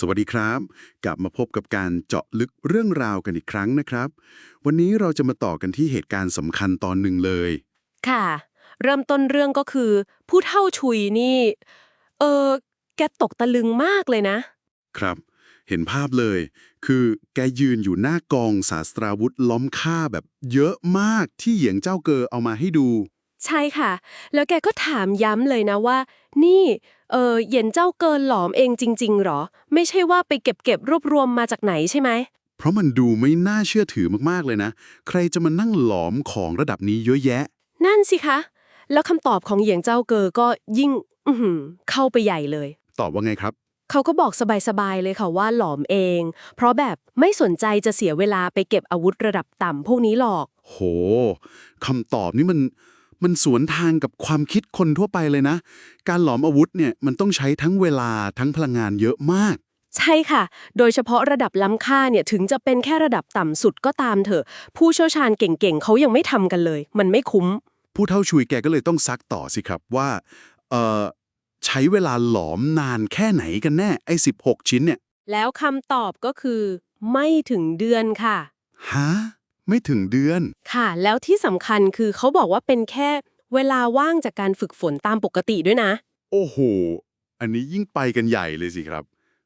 สวัสดีครับ กลับมาพบกับการเจาะลึกเรื่องราวกันอีกครั้งนะครับ วันนี้เราจะมาต่อกันที่เหตุการณ์สำคัญตอนหนึ่งเลย ค่ะ เริ่มต้นเรื่องก็คือ ผู้เท่าชุยนี่ เออแกตกตะลึงมากเลยนะ ครับ เห็นภาพเลย คือแกยืนอยู่หน้ากองศาสตราวุธล้อมค่าแบบเยอะมากที่เหยียงเจ้าเกอเอามาให้ดู ใช่ค่ะ แล้วแกก็ถามย้ำเลยนะว่า นี่ เออเหย็นเจ้าเกินหลอมเองจริง ๆ หรอ ไม่ใช่ว่าไปเก็บเก็บรวบรวมมาจากไหนใช่ไหม เพราะมันดูไม่น่าเชื่อถือมากๆเลยนะ ใครจะมานั่งหลอมของระดับนี้เยอะแยะ นั่นสิคะ แล้วคำตอบของเหยียงเจ้าเกอก็ยิ่ง อือหือเข้าไปใหญ่เลย ตอบว่าไงครับ เขาก็บอกสบายๆเลยค่ะว่าหลอมเอง เพราะแบบไม่สนใจจะเสียเวลาไปเก็บอาวุธระดับต่ำพวกนี้หรอก โหคำตอบนี่มัน มันสวนทางกับความคิดคนทั่วไปเลยนะ การหลอมอาวุธเนี่ยมันต้องใช้ทั้งเวลาทั้งพลังงานเยอะมาก ใช่ค่ะ โดยเฉพาะระดับล้ำค่าเนี่ยถึงจะเป็นแค่ระดับต่ำสุดก็ตามเถอะ ผู้เชี่ยวชาญเก่งๆเขายังไม่ทำกันเลย มันไม่คุ้ม ผู้เท่าชุยแกก็เลยต้องซักต่อสิครับว่าเอ่อใช้เวลาหลอมนานแค่ไหนกันแน่ไอ้16 ชิ้นเนี่ย แล้วคำตอบก็คือ ไม่ถึงเดือนค่ะ ฮะ ไม่ถึงเดือน ค่ะ แล้วที่สำคัญคือเขาบอกว่าเป็นแค่เวลาว่างจากการฝึกฝนตามปกติด้วยนะ โอ้โห อันนี้ยิ่งไปกันใหญ่เลยสิครับ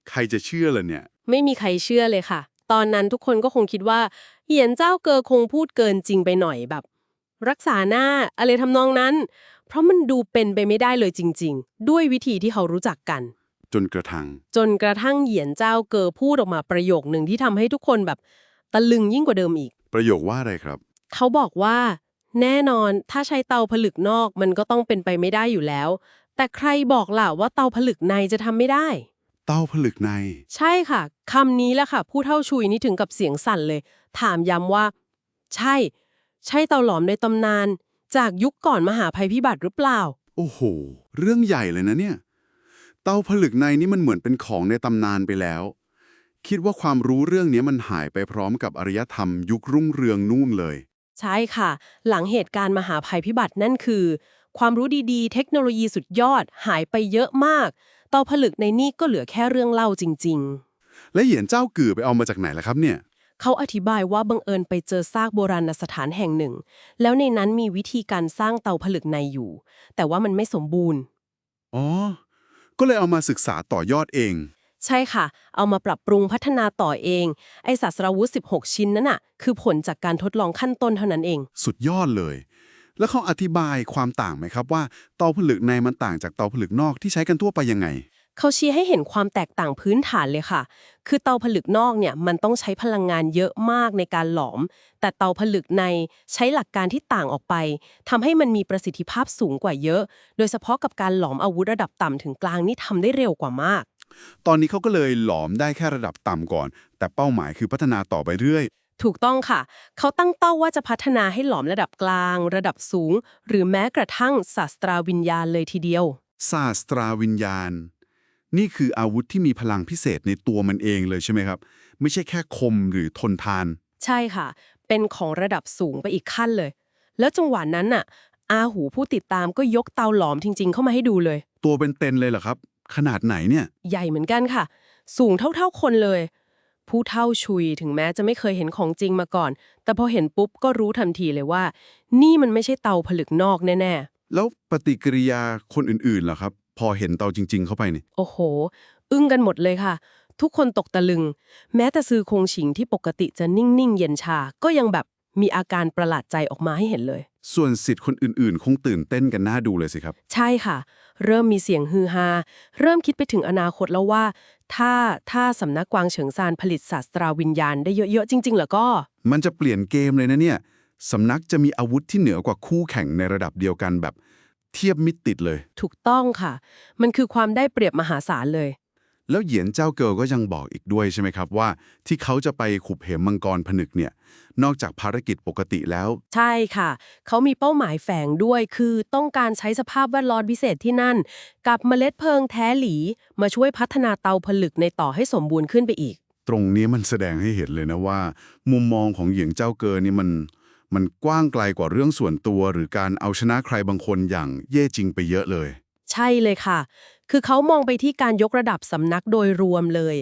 ใครจะเชื่อล่ะเนี่ย ไม่มีใครเชื่อเลยค่ะ ตอนนั้นทุกคนก็คงคิดว่าเหยียนเจ้าเกอคงพูดเกินจริงไปหน่อยแบบ รักษาหน้าอะไรทำนองนั้น เพราะมันดูเป็นไปไม่ได้เลยจริง ๆ ด้วยวิธีที่เขารู้จักกัน จนกระทั่งจนกระทั่งเหยียนเจ้าเกอพูดออกมาประโยคหนึ่งที่ทำให้ทุกคนแบบตะลึงยิ่งกว่าเดิมอีก ประโยคว่าอะไรครับ เขาบอกว่า แน่นอนถ้าใช้เตาผลึกนอกมันก็ต้องเป็นไปไม่ได้อยู่แล้ว แต่ใครบอกล่ะว่าเตาผลึกในจะทำไม่ได้ เต้าผลึกใน ใช่ค่ะคำนี้แหละค่ะ ผู้เท่าชุยนี่ถึงกับเสียงสั่นเลย ถามย้ำว่า ใช่ ใช่เตาหลอมในตำนาน จากยุคก่อนมหาภัยพิบัติหรือเปล่า โอ้โห เรื่องใหญ่เลยนะเนี่ย เต้าผลึกในนี่มันเหมือนเป็นของในตำนานไปแล้ว คิดว่าความรู้เรื่องนี้มันหายไปพร้อมกับอารยธรรมยุครุ่งเรืองนู่นเลย ใช่ค่ะ หลังเหตุการณ์มหาภัยพิบัตินั่นคือ ความรู้ดีๆ เทคโนโลยีสุดยอดหายไปเยอะมากเตาผลึกในนี่ก็เหลือแค่เรื่องเล่าจริง ๆ และเหยียนเจ้ากือไปเอามาจากไหนล่ะครับเนี่ย เขาอธิบายว่าบังเอิญไปเจอซากโบราณสถานแห่งหนึ่ง แล้วในนั้นมีวิธีการสร้างเตาผลึกในอยู่ แต่ว่ามันไม่สมบูรณ์ อ๋อ ก็เลยเอามาศึกษาต่อยอดเอง ใช่ค่ะ เอามาปรับปรุงพัฒนาต่อเอง ไอศาสตราวุธ 16 ชิ้นนั้นน่ะ คือผลจากการทดลองขั้นต้นเท่านั้นเอง สุดยอดเลย แล้วเขาอธิบายความต่างไหมครับว่าเตาผลึกในมันต่างจากเตาผลึกนอกที่ใช้กันทั่วไปยังไง เขาชี้ให้เห็นความแตกต่างพื้นฐานเลยค่ะ คือเตาผลึกนอกเนี่ยมันต้องใช้พลังงานเยอะมากในการหลอม แต่เตาผลึกในใช้หลักการที่ต่างออกไปทำให้มันมีประสิทธิภาพสูงกว่าเยอะ โดยเฉพาะกับการหลอมอาวุธระดับต่ำถึงกลางนี่ทำได้เร็วกว่ามาก ตอนนี้เขาก็เลยหลอมได้แค่ระดับต่ำก่อน แต่เป้าหมายคือพัฒนาต่อไปเรื่อย ถูกต้องค่ะ เขาตั้งเป้าว่าจะพัฒนาให้หลอมระดับกลาง ระดับสูง หรือแม้กระทั่งศาสตราวิญญาณเลยทีเดียว ศาสตราวิญญาณ นี่คืออาวุธที่มีพลังพิเศษในตัวมันเองเลยใช่ไหมครับ ไม่ใช่แค่คมหรือทนทาน ใช่ค่ะ เป็นของระดับสูงไปอีกขั้นเลย แล้วจังหวะนั้นน่ะ อาหูผู้ติดตามก็ยกเตาหลอมจริง ๆ เข้ามาให้ดูเลย ตัวเป็นเต็นเลยเหรอครับ ขนาดไหนเนี่ย ใหญ่เหมือนกันค่ะ สูงเท่าๆคนเลย ผู้เท่าชุยถึงแม้จะไม่เคยเห็นของจริงมาก่อน แต่พอเห็นปุ๊บก็รู้ทันทีเลยว่า นี่มันไม่ใช่เตาผลึกนอกแน่แล้วปฏิกิริยาคนอื่นๆล่ะครับ พอเห็นเตาจริง ๆ เข้าไปเนี่ยๆโอ้โห อึ้งกันหมดเลยค่ะ ทุกคนตกตะลึง แม้แต่ซือคงฉิงที่ปกติจะนิ่งๆเย็นชา ก็ยังแบบมีอาการประหลาดใจออกมาให้เห็นเลย ส่วนสิทธิ์คนอื่นๆ คงตื่นเต้นกันน่าดูเลยสิครับ ใช่ค่ะ เริ่มมีเสียงฮือฮา เริ่มคิดไปถึงอนาคตแล้วว่า ถ้าถ้าสำนักกวางเฉิงซานผลิตศาสตราวิญญาณได้เยอะๆ จริงๆแล้วก็ มันจะเปลี่ยนเกมเลยนะเนี่ยสำนักจะมีอาวุธที่เหนือกว่าคู่แข่งในระดับเดียวกันแบบ เทียบมิดติดเลย ถูกต้องค่ะ มันคือความได้เปรียบมหาศาลเลย แล้วเหยียนเจ้าเกิลก็ยังบอกอีกด้วยใช่ไหมครับว่า ที่เขาจะไปขุบเหมมังกรผนึกเนี่ย นอกจากภารกิจปกติแล้ว ใช่ค่ะ เขามีเป้าหมายแฝงด้วยคือต้องการใช้สภาพแวดล้อมพิเศษที่นั่น กับเมล็ดเพลิงแท้หลี มาช่วยพัฒนาเตาผลึกในต่อให้สมบูรณ์ขึ้นไปอีก ตรงนี้มันแสดงให้เห็นเลยนะว่า มุมมองของเหยียงเจ้าเกิลนี่มันมันกว้างไกลกว่าเรื่องส่วนตัว หรือการเอาชนะใครบางคนอย่างเย่จริงไปเยอะเลย ใช่เลยค่ะ คือเขามองไปที่การยกระดับสำนักโดยรวมเลย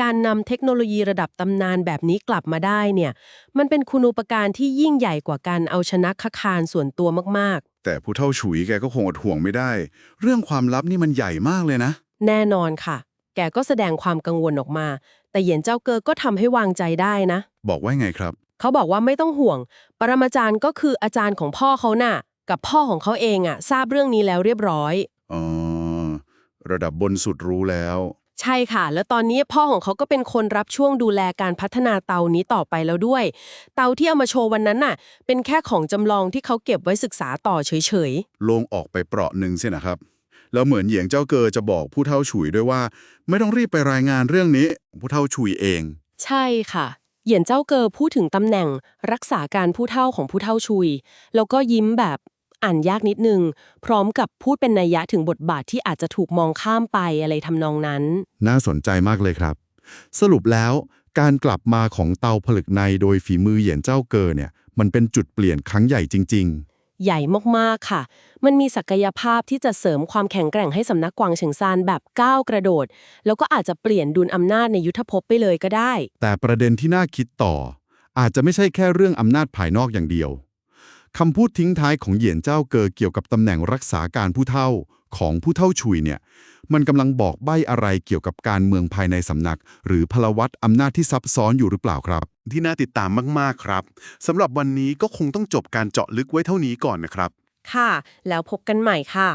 การนำเทคโนโลยีระดับตำนานแบบนี้กลับมาได้เนี่ย มันเป็นคุณูปการที่ยิ่งใหญ่กว่าการเอาชนะคคารส่วนตัวมากแต่ผู้เท่าฉุยแกก็คงอดห่วงไม่ได้ เรื่องความลับนี่มันใหญ่มากเลยนะๆแน่นอนค่ะ แกก็แสดงความกังวลออกมา แต่เหยียนเจ้าเกอก็ทำให้วางใจได้นะ บอกว่าไงครับ เขาบอกว่าไม่ต้องห่วง ปรมาจารย์ก็คืออาจารย์ของพ่อเขาน่ะ กับพ่อของเขาเองอะทราบเรื่องนี้แล้วเรียบร้อย อ๋อ ระดับบนสุดรู้แล้ว ใช่ค่ะ แล้วตอนนี้พ่อของเขาก็เป็นคนรับช่วงดูแลการพัฒนาเตานี้ต่อไปแล้วด้วย เตาที่เอามาโชว์วันนั้นน่ะ เป็นแค่ของจำลองที่เขาเก็บไว้ศึกษาต่อเฉยลงออกไปเปราะหนึ่งเสียนะครับ แล้วเหมือนเหยียงเจ้าเกอจะบอกผู้เท่าฉุยด้วยว่า ไม่ต้องรีบไปรายงานเรื่องนี้ ผู้เท่าฉุยเอง ๆ ใช่ค่ะ เหยียนเจ้าเกอพูดถึงตำแหน่ง รักษาการผู้เท่าของผู้เท่าชุย แล้วก็ยิ้มแบบ อ่านยากนิดนึง พร้อมกับพูดเป็นนัยยะถึงบทบาทที่อาจจะถูกมองข้ามไปอะไรทำนองนั้น น่าสนใจมากเลยครับ สรุปแล้วการกลับมาของเตาผลึกในโดยฝีมือเหยียนเจ้าเกอเนี่ย มันเป็นจุดเปลี่ยนครั้งใหญ่จริงใหญ่มากๆค่ะ มันมีศักยภาพที่จะเสริมความแข็งแกร่งให้สำนักกวางเฉิงซานแบบก้าวกระโดด แล้วก็อาจจะเปลี่ยนดุลอำนาจในยุทธภพไปเลยก็ได้ๆแต่ประเด็นที่น่าคิดต่อ อาจจะไม่ใช่แค่เรื่องอำนาจภายนอกอย่างเดียว คำพูดทิ้งท้ายของเหยียนเจ้าเกอเกี่ยวกับตำแหน่งรักษาการผู้เท่าของผู้เท่าฉุยเนี่ย มันกำลังบอกใบ้อะไรเกี่ยวกับการเมืองภายในสำนัก หรือพลวัตอำนาจที่ซับซ้อนอยู่หรือเปล่าครับ ที่น่าติดตามมากๆครับสำหรับวันนี้ก็คงต้องจบการเจาะลึกไว้เท่านี้ก่อนนะครับ ค่ะ แล้วพบกันใหม่ค่ะ